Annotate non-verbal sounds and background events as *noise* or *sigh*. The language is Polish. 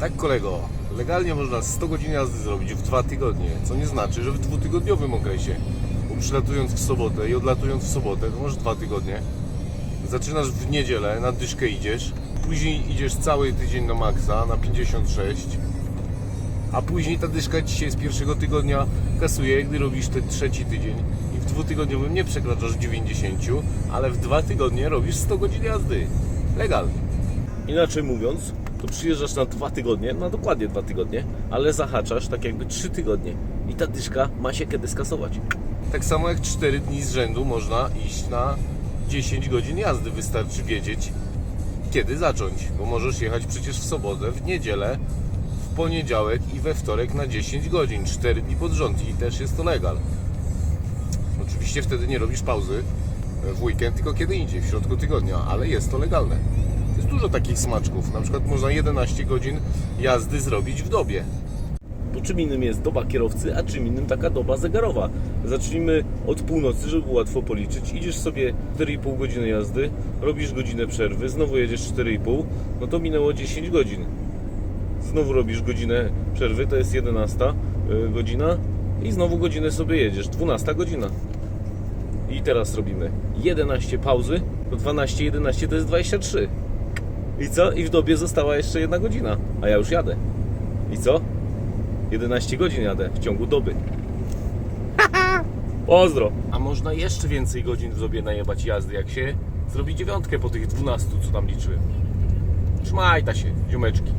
Tak kolego, legalnie można 100 godzin jazdy zrobić w dwa tygodnie, co nie znaczy, że w dwutygodniowym okresie. Bo przylatując w sobotę i odlatując w sobotę, to masz dwa tygodnie. Zaczynasz w niedzielę, na dyszkę idziesz, później idziesz cały tydzień na maksa, na 56, a później ta dyszka ci się z pierwszego tygodnia kasuje, gdy robisz ten trzeci tydzień i w dwutygodniowym nie przekraczasz 90, ale w dwa tygodnie robisz 100 godzin jazdy. Legalnie. Inaczej mówiąc, to przyjeżdżasz na dwa tygodnie, na dokładnie dwa tygodnie, ale zahaczasz tak jakby trzy tygodnie. I ta dyszka ma się kiedy skasować. Tak samo jak 4 dni z rzędu można iść na 10 godzin jazdy. Wystarczy wiedzieć, kiedy zacząć. Bo możesz jechać przecież w sobotę, w niedzielę, w poniedziałek i we wtorek na 10 godzin. 4 dni pod rząd i też jest to legal. Oczywiście wtedy nie robisz pauzy w weekend, tylko kiedy indziej, w środku tygodnia, ale jest to legalne. Jest dużo takich smaczków. Na przykład można 11 godzin jazdy zrobić w dobie. Bo czym innym jest doba kierowcy, a czym innym taka doba zegarowa. Zacznijmy od północy, żeby łatwo policzyć. Idziesz sobie 4,5 godziny jazdy, robisz godzinę przerwy, znowu jedziesz 4,5, no to minęło 10 godzin. Znowu robisz godzinę przerwy, to jest 11 y, godzina i znowu godzinę sobie jedziesz, 12 godzina. I teraz robimy 11 pauzy, to 12, 11 to jest 23. I co? I w dobie została jeszcze jedna godzina, a ja już jadę. I co? 11 godzin jadę w ciągu doby. *laughs* Pozdro! A można jeszcze więcej godzin w dobie najebać jazdy, jak się zrobi dziewiątkę po tych 12, co tam liczyłem. Trzymaj ta się, ziomeczki.